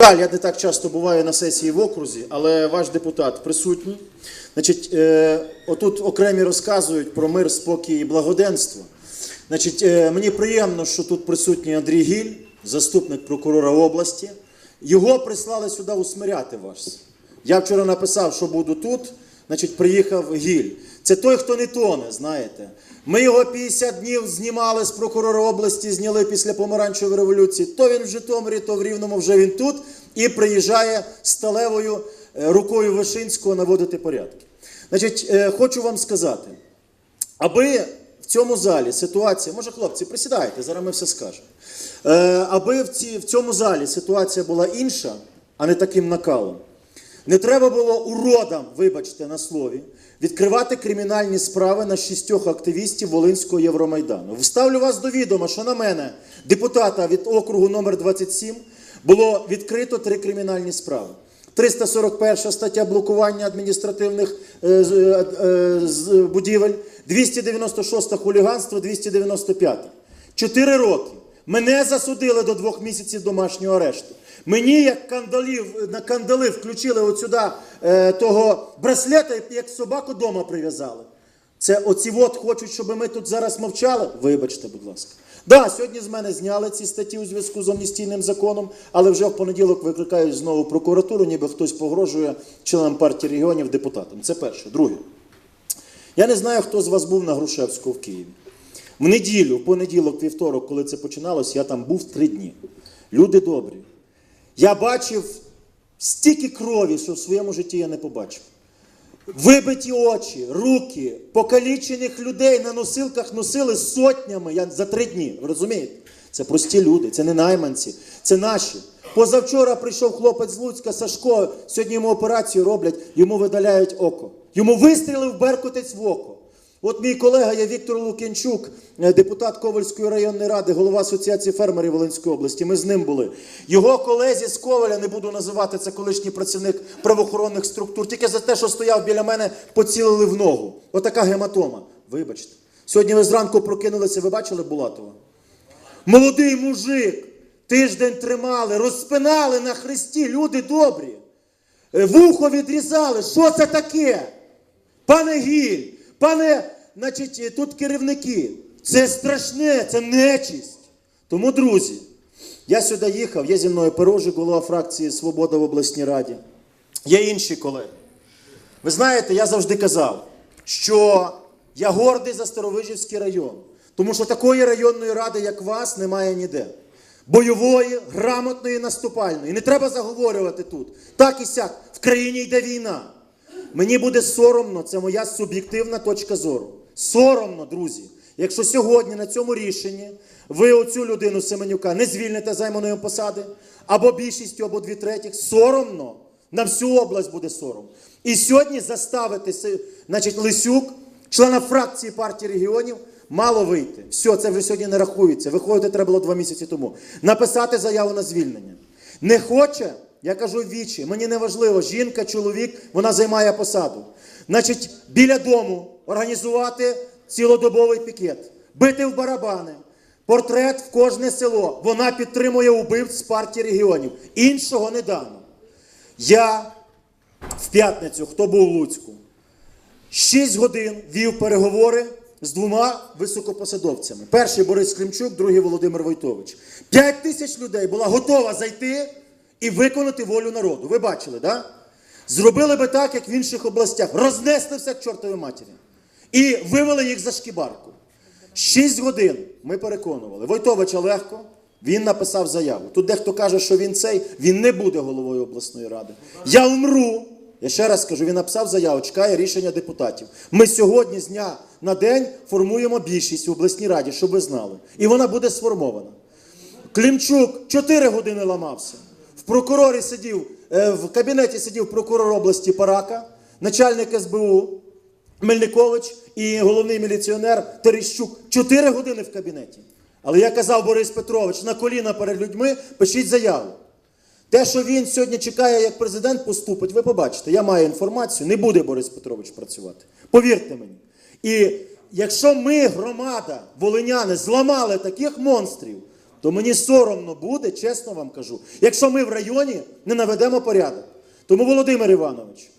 я не так часто буваю на сесії в окрузі, але ваш депутат присутній. Значить, е, отут окремі розказують про мир, спокій і благоденство. Значить, е, мені приємно, що тут присутній Андрій Гіль, заступник прокурора області. Його прислали сюди усмиряти вас. Я вчора написав, що буду тут. Значить, приїхав Гіль. Це той, хто не тоне, знаєте. Ми його 50 днів знімали з прокурора області, зняли після помаранчевої революції. То він в Житомирі, то в Рівному вже він тут і приїжджає сталевою е, рукою Вишинського наводити порядки. Значить, е, хочу вам сказати, аби в цьому залі ситуація, може, хлопці, присідайте, зараз ми все скажемо. Е, аби в цьому залі ситуація була інша, а не таким накалом. Не треба було уродам, вибачте на слові, відкривати кримінальні справи на шістьох активістів Волинського Євромайдану. Вставлю вас до відома, що на мене, депутата від округу номер 27, було відкрито три кримінальні справи. 341 стаття блокування адміністративних е, е, е, будівель, 296 хуліганство, 295. Чотири роки. Мене засудили до двох місяців домашнього арешту. Мені, як кандалів, на кандали включили от сюди е, того браслета, як собаку дома прив'язали. Це оці от хочуть, щоб ми тут зараз мовчали? Вибачте, будь ласка. Да, сьогодні з мене зняли ці статті у зв'язку з амністійним законом, але вже в понеділок викликають знову прокуратуру, ніби хтось погрожує членам партії регіонів депутатам. Це перше. Друге. Я не знаю, хто з вас був на Грушевського в Києві. В неділю, в понеділок, вівторок, коли це починалось, я там був три дні. Люди добрі. Я бачив стільки крові, що в своєму житті я не побачив. Вибиті очі, руки, покалічених людей на носилках носили сотнями я, за три дні. Розумієте? Це прості люди, це не найманці, це наші. Позавчора прийшов хлопець з Луцька, Сашко, сьогодні йому операцію роблять, йому видаляють око. Йому вистрілив беркутець в око. От мій колега є Віктор Лук'янчук, е, депутат Ковальської районної ради, голова Асоціації фермерів Волинської області. Ми з ним були. Його колезі з Коваля, не буду називати, це колишній працівник правоохоронних структур, тільки за те, що стояв біля мене, поцілили в ногу. Отака гематома. Вибачте. Сьогодні ви зранку прокинулися, ви бачили Булатова? Молодий мужик, тиждень тримали, розпинали на хресті, люди добрі. Е, Вухо відрізали. Що це таке? Пане Гіль, пане, значить, е, тут керівники. Це страшне, це нечисть. Тому, друзі, я сюди їхав, є зі мною Пирожик, голова фракції Свобода в обласній раді. Є інші колеги. Ви знаєте, я завжди казав, що я гордий за Старовижівський район, тому що такої районної ради, як вас, немає ніде. Бойової, грамотної, наступальної. І не треба заговорювати тут. Так і сяк. В країні йде війна. Мені буде соромно, це моя суб'єктивна точка зору. Соромно, друзі. Якщо сьогодні на цьому рішенні ви оцю людину Семенюка не звільните займаної посади, або більшістю, або дві третіх, соромно. На всю область буде сором. І сьогодні заставити значить, Лисюк, члена фракції партії регіонів, мало вийти. Все, це вже сьогодні не рахується. Виходити треба було два місяці тому. Написати заяву на звільнення. Не хоче, я кажу вічі, мені не важливо, жінка, чоловік, вона займає посаду. Значить, біля дому організувати цілодобовий пікет, бити в барабани. Портрет в кожне село. Вона підтримує убивць з партії регіонів. Іншого не дано. Я в п'ятницю, хто був у Луцьку, 6 годин вів переговори з двома високопосадовцями. Перший Борис Климчук, другий Володимир Войтович. П'ять тисяч людей була готова зайти і виконати волю народу. Ви бачили, да? Зробили би так, як в інших областях. Рознесли все к чортовій матері. І вивели їх за шкібарку. Шість годин ми переконували. Войтовича легко, він написав заяву. Тут дехто каже, що він цей, він не буде головою обласної ради. Я умру. Я ще раз скажу, він написав заяву, чекає рішення депутатів. Ми сьогодні з дня на день формуємо більшість в обласній раді, щоб ви знали. І вона буде сформована. Клімчук 4 години ламався. Прокурорі сидів, е, в кабінеті сидів прокурор області Парака, начальник СБУ Мельникович і головний міліціонер Терещук. 4 години в кабінеті. Але я казав Борис Петрович, на коліна перед людьми пишіть заяву. Те, що він сьогодні чекає, як президент поступить, ви побачите. Я маю інформацію, не буде Борис Петрович працювати. Повірте мені. І якщо ми, громада, волиняни, зламали таких монстрів, то мені соромно буде, чесно вам кажу, якщо ми в районі не наведемо порядок. Тому, Володимир Іванович,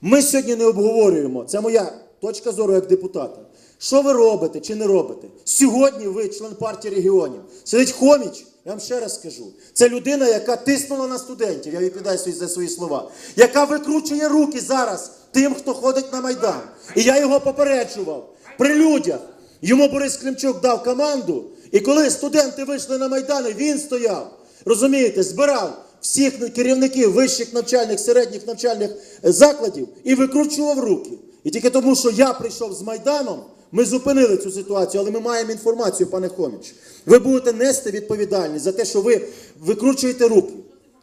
ми сьогодні не обговорюємо, це моя точка зору як депутата. Що ви робите чи не робите? Сьогодні ви член партії регіонів. Сидить Хоміч, я вам ще раз скажу. Це людина, яка тиснула на студентів, я відповідаю за свої слова, яка викручує руки зараз тим, хто ходить на Майдан. І я його попереджував при людях. Йому Борис Климчук дав команду, і коли студенти вийшли на Майдани, він стояв. Розумієте, збирав всіх керівників вищих навчальних, середніх навчальних е, закладів і викручував руки. І тільки тому, що я прийшов з Майданом, ми зупинили цю ситуацію, але ми маємо інформацію, пане Хоміч. Ви будете нести відповідальність за те, що ви викручуєте руки.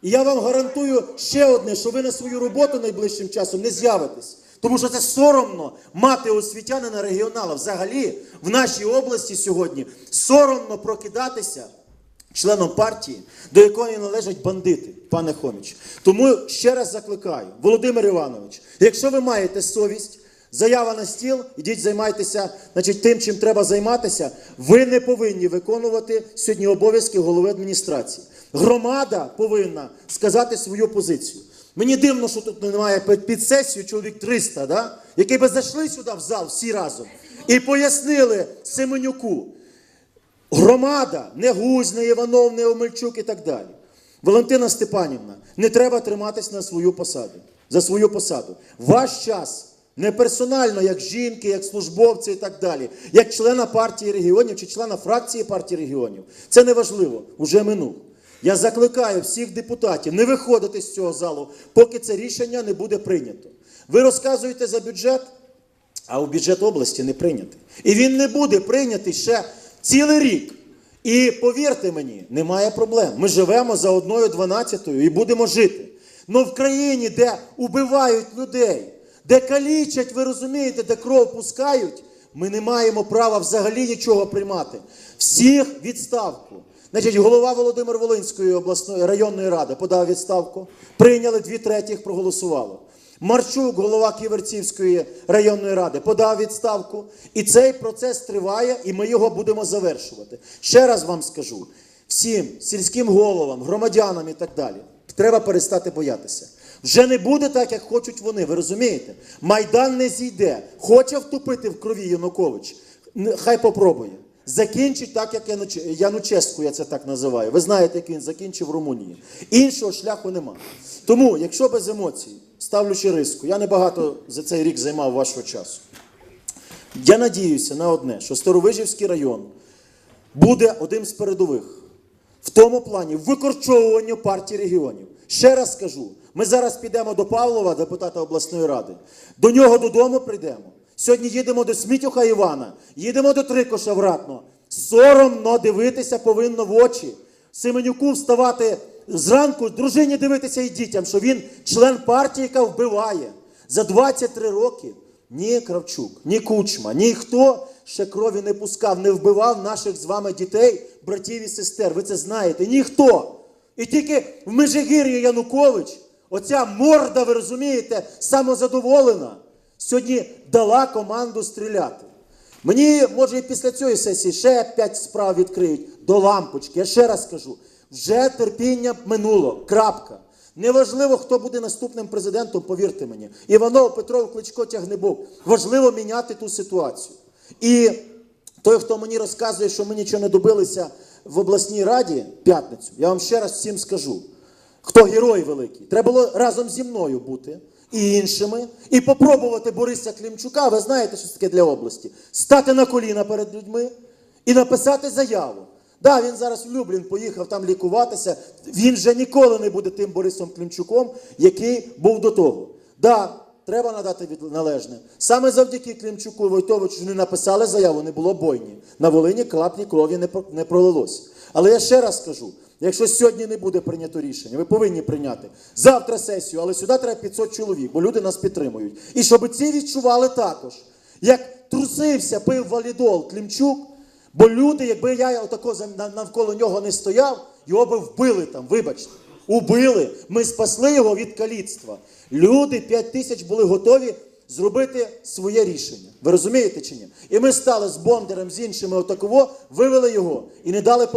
І я вам гарантую ще одне, що ви на свою роботу найближчим часом не з'явитесь. Тому що це соромно мати освітянина регіонала. Взагалі, в нашій області сьогодні соромно прокидатися членом партії, до якої належать бандити, пане Хоміч. Тому ще раз закликаю, Володимир Іванович, якщо ви маєте совість, заява на стіл, ідіть займайтеся значить, тим, чим треба займатися, ви не повинні виконувати сьогодні обов'язки голови адміністрації. Громада повинна сказати свою позицію. Мені дивно, що тут немає під- сесію чоловік 300, да? які би зайшли сюди в зал всі разом і пояснили Семенюку, Громада, не Гузь, не Іванов, не Омельчук і так далі. Валентина Степанівна, не треба триматись на свою посаду, за свою посаду. Ваш час не персонально, як жінки, як службовці і так далі, як члена партії регіонів чи члена фракції партії регіонів. Це не важливо, уже минув. Я закликаю всіх депутатів не виходити з цього залу, поки це рішення не буде прийнято. Ви розказуєте за бюджет, а у бюджет області не прийнятий. І він не буде прийнятий ще цілий рік. І повірте мені, немає проблем. Ми живемо за одною дванадцятою і будемо жити. Но в країні, де убивають людей, де калічать, ви розумієте, де кров пускають, ми не маємо права взагалі нічого приймати. Всіх відставку. Значить, голова Володимир Волинської обласної районної ради подав відставку. Прийняли дві третіх, проголосувало. Марчук, голова Ківерцівської районної ради, подав відставку. І цей процес триває, і ми його будемо завершувати. Ще раз вам скажу: всім сільським головам, громадянам і так далі, треба перестати боятися. Вже не буде так, як хочуть вони. Ви розумієте? Майдан не зійде. Хоче втопити в крові Янукович. Хай попробує. Закінчить так, як Януч- Януческу, я це так називаю. Ви знаєте, як він закінчив в Румунії. Іншого шляху нема. Тому, якщо без емоцій, ставлячи риску, я небагато за цей рік займав вашого часу. Я надіюся на одне, що Старовижівський район буде одним з передових в тому плані викорчовування партії регіонів. Ще раз скажу: ми зараз підемо до Павлова, депутата обласної ради. До нього додому прийдемо. Сьогодні їдемо до Смітюха Івана, їдемо до Трикоша вратно. Соромно дивитися повинно в очі. Семенюку вставати зранку, дружині дивитися і дітям, що він член партії, яка вбиває. За 23 роки ні Кравчук, ні Кучма, ніхто ще крові не пускав, не вбивав наших з вами дітей, братів і сестер. Ви це знаєте. Ніхто. І тільки в Межигір'ї Янукович, оця морда, ви розумієте, самозадоволена, сьогодні дала команду стріляти. Мені, може, і після цієї сесії ще п'ять справ відкриють до лампочки. Я ще раз скажу: вже терпіння минуло. Крапка. Неважливо, хто буде наступним президентом, повірте мені. Іванов, Петров, Кличко, Тягнебок. Важливо міняти ту ситуацію. І той, хто мені розказує, що ми нічого не добилися в обласній раді п'ятницю, я вам ще раз всім скажу. Хто герой великий? Треба було разом зі мною бути і іншими, і попробувати Бориса Клімчука, ви знаєте, що таке для області, стати на коліна перед людьми і написати заяву. Да, він зараз в Люблін поїхав там лікуватися. Він вже ніколи не буде тим Борисом Клімчуком, який був до того. Да, треба надати належне. Саме завдяки Клімчуку і Войтовичу не написали заяву, не було бойні. На Волині клапні крові не пролилось. Але я ще раз скажу: якщо сьогодні не буде прийнято рішення, ви повинні прийняти завтра сесію, але сюди треба 500 чоловік, бо люди нас підтримують. І щоб ці відчували також, як трусився, пив валідол Клімчук. Бо люди, якби я отако навколо нього не стояв, його би вбили там, вибачте. Убили. Ми спасли його від каліцтва. Люди 5 тисяч були готові зробити своє рішення. Ви розумієте чи ні? І ми стали з Бондарем, з іншими отаково, вивели його і не дали